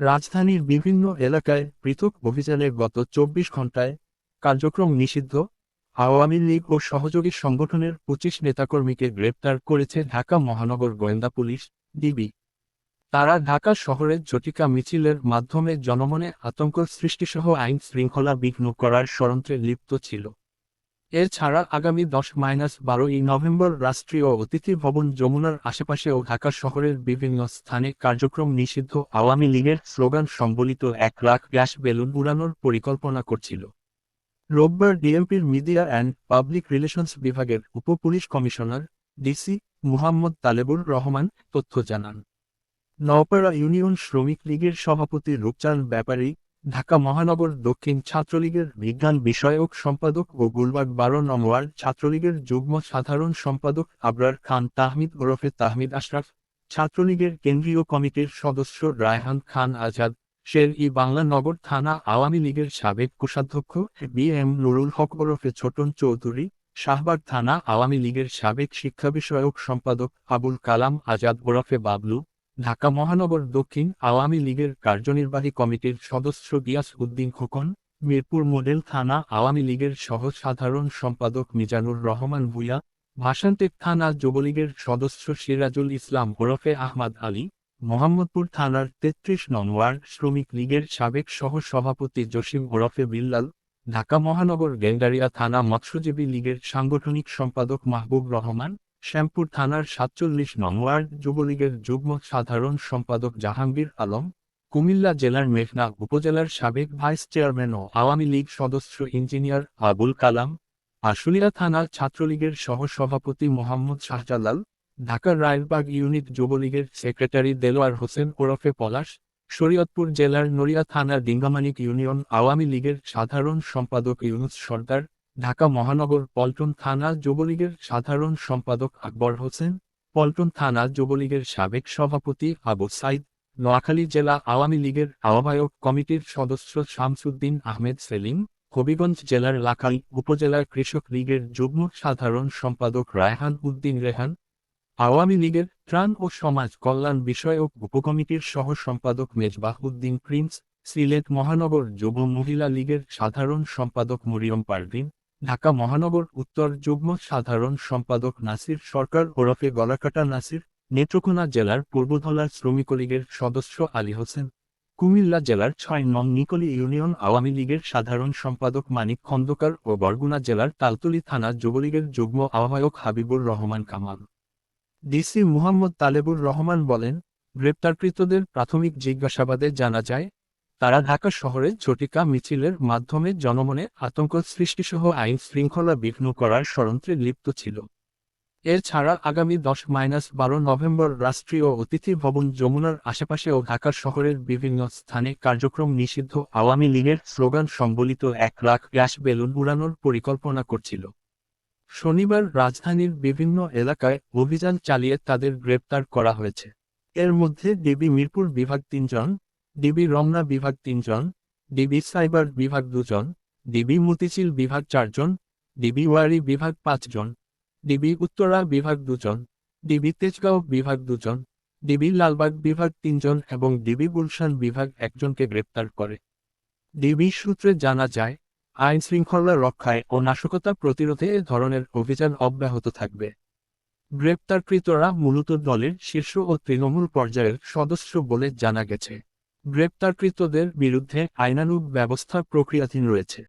রাজধানীর বিভিন্ন এলাকায় পৃথক অভিযানে গত চব্বিশ ঘন্টায় কার্যক্রম নিষিদ্ধ। আওয়ামী লীগ ও সহযোগী সংগঠনের পঁচিশ নেতাকর্মীকে গ্রেপ্তার করেছে ঢাকা মহানগর গোয়েন্দা পুলিশ, ডিবি। তারা ঢাকা শহরের জটিকা মিছিলের মাধ্যমে জনমনে আতঙ্ক সৃষ্টিসহ আইন শৃঙ্খলা বিঘ্ন করার ষড়যন্ত্রে লিপ্ত ছিল। এছাড়া আগামী দশ মাইনাস বারোই নভেম্বর রাষ্ট্রীয় অতিথি ভবন যমুনার আশেপাশে ও ঢাকা শহরের বিভিন্ন স্থানে কার্যক্রম নিষিদ্ধ আওয়ামী লীগের স্লোগান সম্বলিত এক লাখ গ্যাস বেলুন উড়ানোর পরিকল্পনা করছিল। রোববার ডিএমপির মিডিয়া অ্যান্ড পাবলিক রিলেশনস বিভাগের উপ police commissioner DC Muhammad Talebur Rahman তথ্য জানান। নওপাড়া ইউনিয়ন শ্রমিক লীগের সভাপতি রূপচাঁদ ব্যাপারী ঢাকা মহানগর দক্ষিণ ছাত্রলীগের বিজ্ঞান বিষয়ক সম্পাদক ও গুলবাগ বারো নম্বর ছাত্রলীগের যুগ্ম সাধারণ সম্পাদক আবরার খান তাহমিদ ওরফে তাহমিদ আশরাফ, ছাত্রলীগের কেন্দ্রীয় কমিটির সদস্য রায়হান খান আজাদ শের ই বাংলা নগর থানা আওয়ামী লীগের সাবেক কোষাধ্যক্ষ বি এম নুরুল হক ওরফে ছোটন চৌধুরী, শাহবাগ থানা আওয়ামী লীগের সাবেক শিক্ষা বিষয়ক সম্পাদক আবুল কালাম আজাদ ওরফে বাবলু ঢাকা মহানগর দক্ষিণ আওয়ামী লীগের কার্যনির্বাহী কমিটির সদস্য গিয়াস উদ্দিন খোকন, মিরপুর মডেল থানা আওয়ামী লীগের সহ সাধারণ সম্পাদক মিজানুর রহমান ভুইয়া ভাষান্তেক থানা যুবলীগের সদস্য সিরাজুল ইসলাম ওরফে আহমাদ আলী, মোহাম্মদপুর থানার তেত্রিশ নং ওয়ার্ড শ্রমিক লীগের সাবেক সহ সভাপতি জসিম ওরফে বিল্লাল, ঢাকা মহানগর গেন্ডারিয়া থানা মৎস্যজীবী লীগের সাংগঠনিক সম্পাদক মাহবুব রহমান শ্যামপুর থানার সাতচল্লিশ নং ওয়ার্ড যুবলীগের যুগ্ম সাধারণ সম্পাদক জাহাঙ্গীর আলম, কুমিল্লা জেলার মেঘনা উপজেলার সাবেক ভাইস চেয়ারম্যান ও আওয়ামী লীগ সদস্য ইঞ্জিনিয়ার আবুল কালাম, আশুলিয়া থানার ছাত্রলীগের সহসভাপতি মোহাম্মদ শাহজালাল ঢাকার রায়েরবাগ ইউনিট যুবলীগের সেক্রেটারি দেলোয়ার হোসেন ওরফে পলাশ, শরীয়তপুর জেলার নড়িয়া থানার ডিঙ্গামানিক ইউনিয়ন আওয়ামী লীগের সাধারণ সম্পাদক ইউনুস সর্দার ঢাকা মহানগর পল্টন থানা যুবলীগের সাধারণ সম্পাদক আকবর হোসেন, পল্টন থানা যুবলীগের সাবেক সভাপতি আবু সাইদ, নোয়াখালী জেলা আওয়ামী লীগের আহ্বায়ক কমিটির সদস্য শামসুদ্দিন আহমেদ সেলিম, হবিগঞ্জ জেলার লাখাই উপজেলার কৃষক লীগের যুগ্ম সাধারণ সম্পাদক রায়হান উদ্দিন রেহান, আওয়ামী লীগের ত্রাণ ও সমাজ কল্যাণ বিষয়ক উপকমিটির সহ সম্পাদক মেজবাহ উদ্দিন প্রিন্স, সিলেট মহানগর যুব মহিলা লীগের সাধারণ সম্পাদক মরিয়ম পারভিন ঢাকা মহানগর উত্তর যুগ্ম সাধারণ সম্পাদক নাসির সরকার ওরফে গলাকাটা নাসির, নেত্রকোনা জেলার পূর্বধলার শ্রমিকলীগের সদস্য আলী হোসেন, কুমিল্লা জেলার ছয় নং নিকলি ইউনিয়ন আওয়ামী লীগের সাধারণ সম্পাদক মানিক খন্দকার ও বরগুনা জেলার তালতলি থানা যুবলীগের যুগ্ম আহ্বায়ক হাবিবুর রহমান কামাল। ডিসি মুহাম্মদ তালেবুর রহমান বলেন, গ্রেপ্তারকৃতদের প্রাথমিক জিজ্ঞাসাবাদে জানা যায় তারা ঢাকা শহরে ঝটিকা মিছিলের মাধ্যমে জনমনে আতঙ্ক সৃষ্টিসহ আইন শৃঙ্খলা বিঘ্ন করার ষড়যন্ত্রে লিপ্ত ছিল। এছাড়া আগামী দশ মাইনাস বারো নভেম্বর রাষ্ট্রীয় অতিথি ভবন যমুনার আশেপাশে ও ঢাকা শহরের বিভিন্ন স্থানে কার্যক্রম নিষিদ্ধ আওয়ামী লীগের স্লোগান সম্বলিত এক লাখ গ্যাস বেলুন উড়ানোর পরিকল্পনা করছিল। শনিবার রাজধানীর বিভিন্ন এলাকায় অভিযান চালিয়ে তাদের গ্রেপ্তার করা হয়েছে। এর মধ্যে ডিবি মিরপুর বিভাগ তিনজন ডিবি রমনা বিভাগ তিনজন, ডিবি সাইবার বিভাগ দুজন, ডিবি মতিঝিল বিভাগ চারজন, ডিবি ওয়ারি বিভাগ পাঁচজন, ডিবি উত্তরা বিভাগ দুজন, ডিবি তেজগাঁও বিভাগ দুজন, ডিবি লালবাগ বিভাগ তিনজন এবং ডিবি গুলশান বিভাগ একজনকে গ্রেপ্তার করে। ডিবি সূত্রে জানা যায়, আইন শৃঙ্খলা রক্ষায় ও নাশকতা প্রতিরোধে এ ধরনের অভিযান অব্যাহত থাকবে। গ্রেপ্তারকৃতরা মূলত দলের শীর্ষ ও তৃণমূল পর্যায়ের সদস্য বলে জানা গেছে। গ্রেপ্তারকৃতদের বিরুদ্ধে আইনানুগ ব্যবস্থা প্রক্রিয়াধীন রয়েছে।